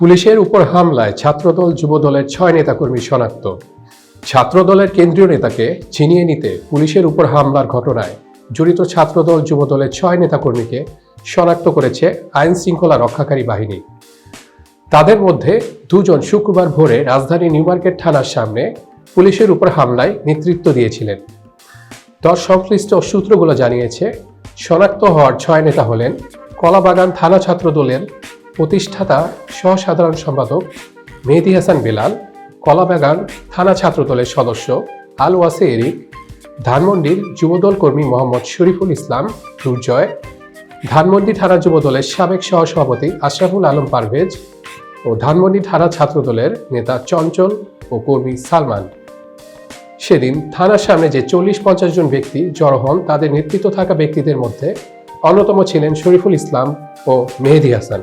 পুলিশের উপর হামলায় ছাত্রদল, যুবদলের ছয় নেতাকর্মী শনাক্ত। ছাত্রদলের কেন্দ্রীয় নেতাকে ছিনিয়ে নিতে পুলিশের উপর হামলার ঘটনায় জড়িত ছাত্রদল, যুবদলের ছয় নেতাকর্মীকে শনাক্ত করেছে আইন শৃঙ্খলা রক্ষাকারী বাহিনী। তাদের মধ্যে দুজন শুক্রবার ভোরে রাজধানী নিউ মার্কেট থানার সামনে পুলিশের উপর হামলায় নেতৃত্ব দিয়েছিলেন। দশ সংশ্লিষ্ট সূত্রগুলো জানিয়েছে, শনাক্ত হওয়ার ছয় নেতা হলেন কলাবাগান থানা ছাত্র দলের প্রতিষ্ঠাতা সহসাধারণ সম্পাদক মেহেদি হাসান বেলাল কলাবাগান থানা ছাত্রদলের সদস্য আল ওয়াসে এরিক, ধানমন্ডির যুবদল কর্মী মোহাম্মদ শরীফুল ইসলাম, দুর্জয়, ধানমন্ডি থানা যুবদলের সাবেক সহসভাপতি আশরাফুল আলম পারভেজ ও ধানমন্ডি থানা ছাত্রদলের নেতা চঞ্চল ও কর্মী সালমান। সেদিন থানার সামনে যে চল্লিশ পঞ্চাশ জন ব্যক্তি জড়ো হন, তাদের নেতৃত্ব থাকা ব্যক্তিদের মধ্যে অন্যতম ছিলেন শরীফুল ইসলাম ও মেহেদি হাসান।